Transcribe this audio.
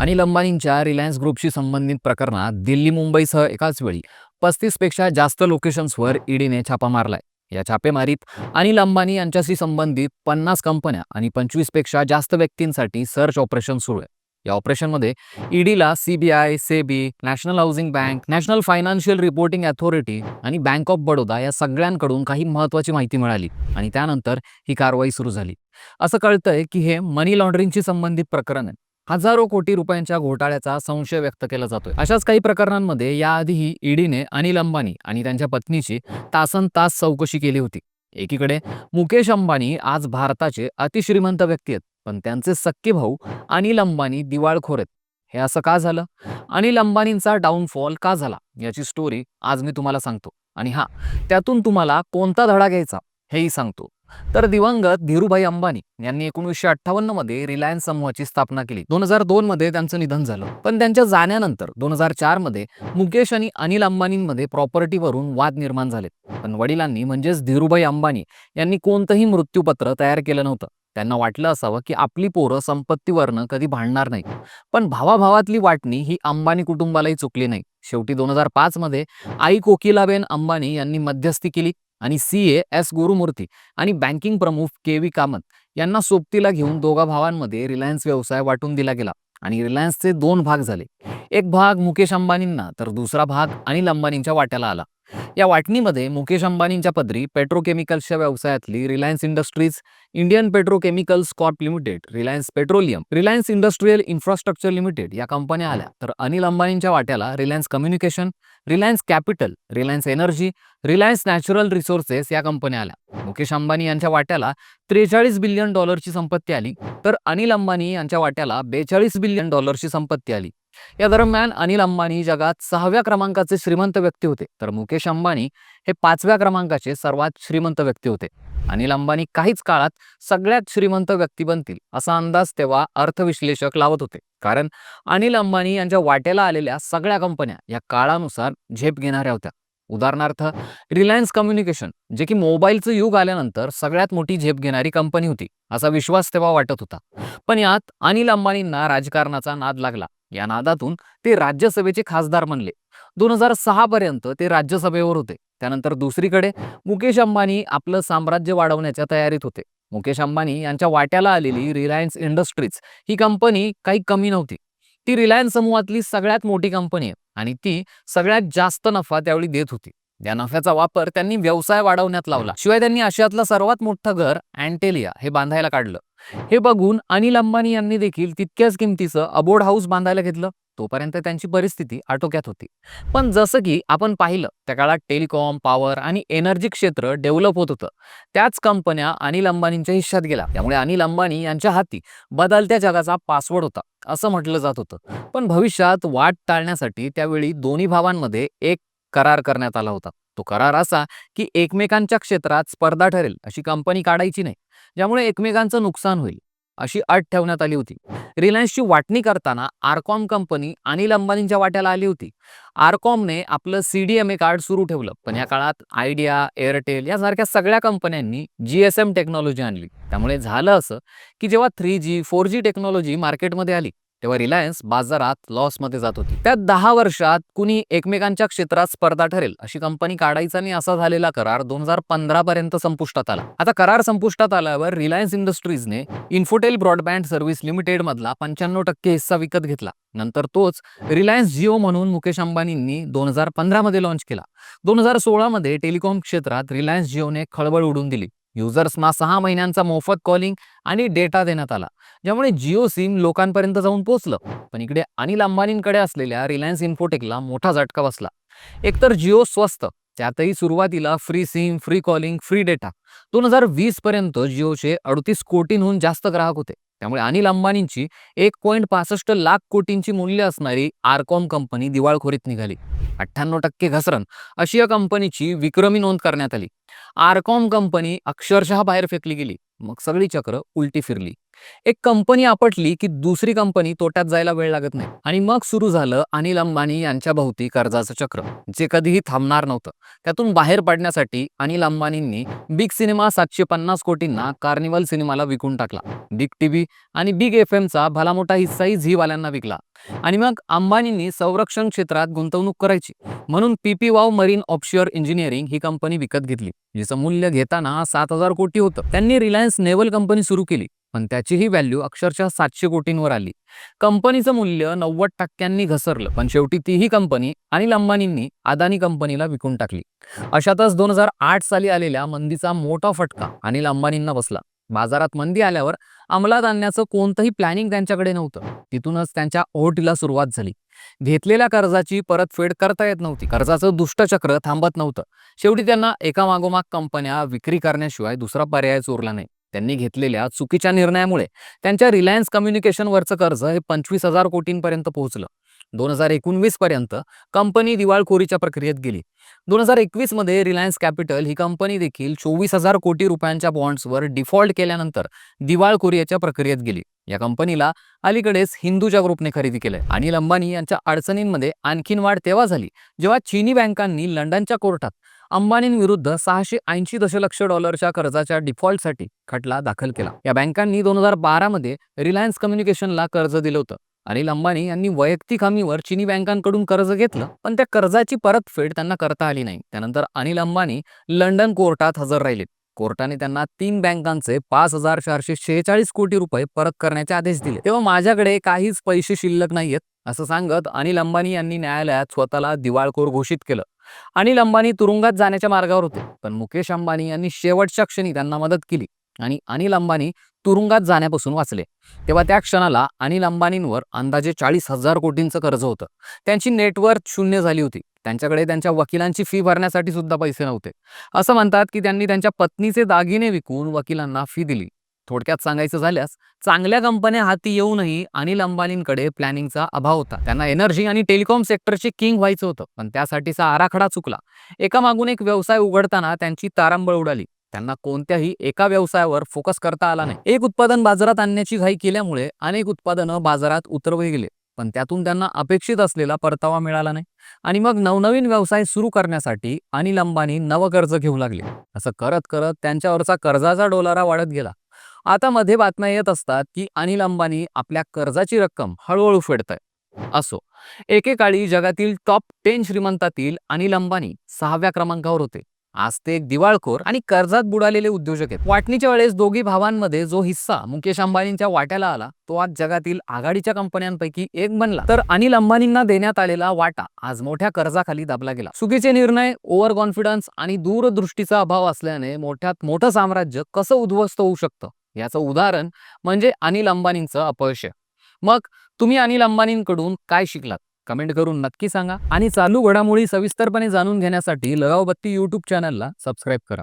Anil अंबानींच्या Reliance ग्रुपशी संबंधित प्रकरणात दिल्ली मुंबईसह एकाच वेळी पस्तीसपेक्षा जास्त लोकेशन्सवर ईडीने छापा मारलाय. या छापेमारीत अनिल अंबानी यांच्याशी संबंधित पन्नास कंपन्या आणि पंचवीसपेक्षा जास्त व्यक्तींसाठी सर्च ऑपरेशन सुरू आहे. या ऑपरेशनमध्ये ईडीला CBI SEBI national housing bank national financial reporting authority आणि बँक ऑफ बडोदा या सगळ्यांकडून काही महत्त्वाची माहिती मिळाली आणि त्यानंतर ही कारवाई सुरू झाली. असं कळतंय की हे मनी लॉन्ड्रिंगशी संबंधित प्रकरण आहे. हजारो कोटी रुपयांच्या घोटाळ्याचा संशय व्यक्त केला जातोय. अशाच काही प्रकरणांमध्ये याआधीही ईडीने अनिल अंबानी आणि त्यांच्या पत्नीची तासन तास चौकशी केली होती. एकीकडे मुकेश अंबानी आज भारताचे अतिश्रीमंत व्यक्ती आहेत पण त्यांचे सक्के भाऊ अनिल अंबानी दिवाळखोर आहेत. हे असं का झालं? अनिल अंबानींचा डाऊनफॉल का झाला? याची स्टोरी आज मी तुम्हाला सांगतो. आणि हा त्यातून तुम्हाला कोणता धडा घ्यायचा हेही सांगतो. तर दिवंगत धीरूभाई अंबानी यांनी एकोणीसशे अठ्ठावन्नमध्ये रिलायन्स समूहाची स्थापना केली. दोन हजार दोन मध्ये त्यांचं निधन झालं. पण त्यांच्या जाण्यानंतर दोन हजार चारमध्ये मुकेश आणि अनिल अंबानींमध्ये प्रॉपर्टीवरून वाद निर्माण झाले पण वडिलांनी म्हणजेच धीरूभाई अंबानी यांनी कोणतंही मृत्यूपत्र तयार केलं नव्हतं. त्यांना वाटलं असावं की आपली पोरं संपत्तीवरनं कधी भांडणार नाही पण भावाभावातली वाटणी ही अंबानी कुटुंबालाही चुकली नाही. शेवटी दोन हजार पाच मध्ये आई कोकिलाबेन अंबानी यांनी मध्यस्थी केली. आणि सी ए एस गुरुमूर्ती आणि बँकिंग प्रमुख के व्ही कामत यांना सोबतीला घेऊन दोघा भावांमध्ये रिलायन्स व्यवसाय वाटून दिला गेला आणि रिलायन्सचे दोन भाग झाले. एक भाग मुकेश अंबानींना तर दुसरा भाग अनिल अंबानींच्या वाट्याला आला. या वाटणीमध्ये मुकेश अंबानींच्या पदरी पेट्रोकेमिकल्सच्या व्यवसायातली Reliance Industries Indian Petrochemicals Corp Limited Reliance Petroleum Reliance Industrial Infrastructure Limited या कंपन्या आल्या. तर अनिल अंबानींच्या वाट्याला Reliance Communication Reliance Capital Reliance Energy Reliance Natural Resources या कंपन्या आल्या. मुकेश अंबानी यांच्या वाट्याला त्रेचाळीस बिलियन डॉलरची संपत्ती आली. तर अनिल अंबानी यांच्या वाट्याला बेचाळीस बिलियन डॉलरची संपत्ती आली. या दरम्यान अनिल अंबानी जगात सहाव्या क्रमांकाचे श्रीमंत व्यक्ती होते. तर मुकेश अंबानी हे पाचव्या क्रमांकाचे सर्वात श्रीमंत व्यक्ती होते. अनिल अंबानी काहीच काळात सगळ्यात श्रीमंत व्यक्ती बनतील असा अंदाज तेव्हा अर्थविश्लेषक लावत होते. कारण अनिल अंबानी यांच्या वाट्याला आलेल्या सगळ्या कंपन्या या काळानुसार झेप घेणाऱ्या होत्या. उदाहरणार्थ रिलायन्स कम्युनिकेशन जे की मोबाईलचं युग आल्यानंतर सगळ्यात मोठी झेप घेणारी कंपनी होती असा विश्वास तेव्हा वाटत होता. पण यात अनिल अंबानींना राजकारणाचा नाद लागला. या नादातून ते राज्यसभेचे खासदार बनले. दोन हजार सहा पर्यंत ते राज्यसभेवर होते. त्यानंतर दुसरीकडे मुकेश अंबानी आपलं साम्राज्य वाढवण्याच्या तयारीत होते. मुकेश अंबानी यांच्या वाट्याला आलेली रिलायन्स इंडस्ट्रीज ही कंपनी काही कमी नव्हती. ती रिलायन्स समूहातली सगळ्यात मोठी कंपनी आहे आणि ती सगळ्यात जास्त नफा त्यावेळी देत होती. या नफ्याचा वापर त्यांनी व्यवसाय वाढवण्यात लावला. शिवाय त्यांनी आशियातलं सर्वात मोठं घर अँटेलिया हे बांधायला काढलं. हे बघून अनिल अंबानी यांनी देखील तितक्याच किमतीचं अबोर्ड हाऊस बांधायला घेतलं. तोपर्यंत त्यांची परिस्थिती आटोक्यात होती. पण जसं की आपण पाहिलं त्या काळात टेलिकॉम पॉवर आणि एनर्जी क्षेत्र डेव्हलप होत होतं. त्याच कंपन्या अनिल अंबानींच्या हिश्श्यात गेल्या. त्यामुळे अनिल अंबानी यांच्या हाती बदलत्या जगाचा पासवर्ड होता असं म्हटलं जात होतं. पण भविष्यात वाट टाळण्यासाठी त्यावेळी दोन्ही भावांमध्ये एक करार करण्यात आला होता. तो करार असा की एकमेकांच्या क्षेत्रात स्पर्धा ठरेल अशी कंपनी काढायची नाही ज्यामुळे एकमेकांचं नुकसान होईल अशी अट ठेवण्यात आली होती. रिलायन्सची वाटणी करताना आरकॉम कंपनी अनिल अंबानींच्या वाट्याला आली होती. आरकॉमने आपलं C D M A card सुरू ठेवलं पण या काळात आयडिया एअरटेल यासारख्या सगळ्या कंपन्यांनी जी एस एम टेक्नॉलॉजी आणली. त्यामुळे झालं असं की जेव्हा three G four G technology मार्केटमध्ये आली तेव्हा रिलायन्स बाजारात लॉसमध्ये जात होती. त्या दहा वर्षात कुणी एकमेकांच्या क्षेत्रात स्पर्धा ठरेल अशी कंपनी काढायचा नाही असा झालेला करार दोन हजार पंधरा पर्यंत संपुष्टात आला. आता करार संपुष्टात आल्यावर रिलायन्स इंडस्ट्रीजने इन्फोटेल ब्रॉडबँड सर्व्हिस लिमिटेड मधला पंच्याण्णव टक्के हिस्सा विकत घेतला. नंतर तोच रिलायन्स जिओ म्हणून मुकेश अंबानींनी दोन हजार पंधरामध्ये लॉन्च केला. दोन हजार सोळामध्ये टेलिकॉम क्षेत्रात रिलायन्स जिओने खळबळ उडून दिली. युजर्सना सहा महिन्यांचा मोफत कॉलिंग आणि डेटा देण्यात आला ज्यामुळे जिओ सिम लोकांपर्यंत जाऊन पोहोचलं. पण इकडे अनिल अंबानींकडे असलेल्या रिलायन्स इन्फोटेकला मोठा झटका बसला. एकतर जिओ स्वस्त त्यातही सुरुवातीला free SIM free calling free data दोन हजार वीस पर्यंत जिओचे अडतीस कोटींहून जास्त ग्राहक होते. त्यामुळे अनिल अंबानींची एक पॉईंट पासष्ट लाख कोटींची मूल्य असणारी आरकॉम कंपनी दिवाळखोरीत निघाली. अठ्ठ्याण्णव टक्के घसरण अशी या कंपनीची विक्रमी नोंद करण्यात आली. आरकॉम कंपनी अक्षरशः बाहेर फेकली गेली. मग सगळी चक्र उलटी फिरली. एक कंपनी आपटली की दुसरी कंपनी तोट्यात जायला वेळ लागत नाही. आणि मग सुरू झालं अनिल अंबानी यांच्या भोवती कर्जाचं चक्र जे कधीही थांबणार नव्हतं. त्यातून बाहेर पडण्यासाठी अनिल अंबानींनी बिग सिनेमा सातशे पन्नास कोटींना कार्निवल सिनेमाला विकून टाकला. बिग टीव्ही आणि बिग एफ एमचा भला मोठा हिस्साही झीवाल्यांना विकला. आणि मग अंबानींनी संरक्षण क्षेत्रात गुंतवणूक करायची. म्हणून Pipavav marine offshore engineering ही कंपनी विकत घेतली. जिचं मूल्य घेताना सात हजार कोटी होतं. त्यांनी रिलायन्स नेव्हल कंपनी सुरू केली. पण त्याचीही व्हॅल्यू अक्षरशः सातशे कोटींवर आली. कंपनीचं मूल्य नव्वद टक्क्यांनी घसरलं. पण शेवटी तीही कंपनी अनिल अंबानींनी अदानी कंपनीला विकून टाकली. अशातच दोन हजार आठ साली आलेल्या मंदीचा मोठा फटका अनिल अंबानींना बसला. बाजारात मंदी आल्यावर अंमलात आणण्याचं कोणतंही प्लॅनिंग त्यांच्याकडे नव्हतं. तिथूनच त्यांच्या ओहोटीला सुरुवात झाली. घेतलेल्या कर्जाची परतफेड करता येत नव्हती. कर्जाचं दुष्टचक्र थांबत नव्हतं. शेवटी त्यांना एका मागोमाग कंपन्या विक्री करण्याशिवाय दुसरा पर्याय चोरला नाही. त्यांनी घेतलेल्या चुकीच्या निर्णयामुळे त्यांच्या रिलायन्स कम्युनिकेशनवरचं कर्ज हे पंचवीस हजार कोटींपर्यंत पोहोचलं. दोन हजार एकोणवीस पर्यंत कंपनी दिवाळखोरीच्या प्रक्रियेत गेली. दोन हजार एकवीसमध्ये रिलायन्स कॅपिटल ही कंपनी देखील चोवीस हजार कोटी रुपयांच्या बॉन्ड्सवर डिफॉल्ट केल्यानंतर दिवाळखोरीच्या प्रक्रियेत गेली. या कंपनीला अलीकडेच हिंदूच्या ग्रुपने खरेदी केलंय. अनिल अंबानी यांच्या अडचणींमध्ये आणखीन वाढ तेव्हा झाली जेव्हा चीनी बँकांनी लंडनच्या कोर्टात अंबानींविरुद्ध सहाशे ऐंशी दशलक्ष डॉलरच्या कर्जाच्या डिफॉल्टसाठी खटला दाखल केला. या बँकांनी दोन हजार बारामध्ये रिलायन्स कम्युनिकेशनला कर्ज दिलं होतं. अनिल अंबानी यांनी वैयक्तिक हमीवर चिनी बँकांकडून कर्ज घेतलं पण त्या कर्जाची परतफेड त्यांना करता आली नाही. त्यानंतर अनिल अंबानी लंडन कोर्टात हजर राहिले कोर्टाने त्यांना तीन बँकांचे पाच हजार चारशे शेहेचाळीस कोटी रुपये परत करण्याचे आदेश दिले. तेव्हा माझ्याकडे काहीच पैसे शिल्लक नाहीयेत असं सांगत अनिल अंबानी यांनी न्यायालयात स्वतःला दिवाळखोर घोषित केलं. अनिल अंबानी तुरुंगात जाण्याच्या मार्गावर होते पण मुकेश अंबानी यांनी शेवटच्या क्षणी त्यांना मदत केली आणि अनिल अंबानी तुरुंगात जाण्यापासून वाचले. तेव्हा त्या क्षणाला अनिल अंबानींवर अंदाजे चाळीस हजार कोटींचं कर्ज होतं. त्यांची नेटवर्थ शून्य झाली होती. त्यांच्याकडे त्यांच्या वकिलांची फी भरण्यासाठी सुद्धा पैसे नव्हते. असं म्हणतात की त्यांनी त्यांच्या पत्नीचे दागिने विकून वकिलांना फी दिली. थोडक्यात सांगायचं झाल्यास चांगल्या कंपन्या हाती येऊनही अनिल अंबानींकडे प्लॅनिंगचा अभाव होता. त्यांना एनर्जी आणि टेलिकॉम सेक्टरचे किंग व्हायचं होतं पण त्यासाठीचा आराखडा चुकला. एका मागून एक व्यवसाय उघडताना त्यांची तारांबळ उडाली. त्यांना कोणत्याही एका व्यवसायावर फोकस करता आला नाही. एक उत्पादन बाजारात आणण्याची घाई केल्यामुळे अनेक उत्पादनं बाजारात उतरवली गेले पण त्यातून त्यांना अपेक्षित असलेला परतावा मिळाला नाही. आणि मग नवनवीन व्यवसाय सुरू करण्यासाठी अनिल अंबानी नवकर्ज घेऊ लागले. असं करत करत त्यांच्यावरचा कर्जाचा डोलारा वाढत गेला. आता मध्ये बातम्या येत असतात की अनिल अंबानी आपल्या कर्जाची रक्कम हळूहळू फेडत आहे असो एकेकाळी जगातील टॉप टेन श्रीमंतातील अनिल अंबानी सहाव्या क्रमांकावर होते. आज ते एक दिवाळखोर आणि कर्जात बुडालेले उद्योजक आहेत. वाटणीच्या वेळेस दोघी भावांमध्ये जो हिस्सा मुकेश अंबानींच्या वाट्याला आला तो आज जगातील आघाडीच्या कंपन्यांपैकी एक बनला. तर अनिल अंबानींना देण्यात आलेला वाटा आज मोठ्या कर्जाखाली दाबला गेला. चुकीचे निर्णय ओव्हर कॉन्फिडन्स आणि दूरदृष्टीचा अभाव असल्याने मोठ्यात मोठं साम्राज्य कसं उद्ध्वस्त होऊ शकतं? याचं उदाहरण म्हणजे अनिल अंबानींचं अपयश मग तुम्ही अनिल अंबानींकडून काय शिकलात? कमेंट करून नक्की सांगा. आणि चालू घडामोडी सविस्तरपणे जाणून घेण्यासाठी लगावबत्ती यूट्यूब चॅनलला सबस्क्राईब करा.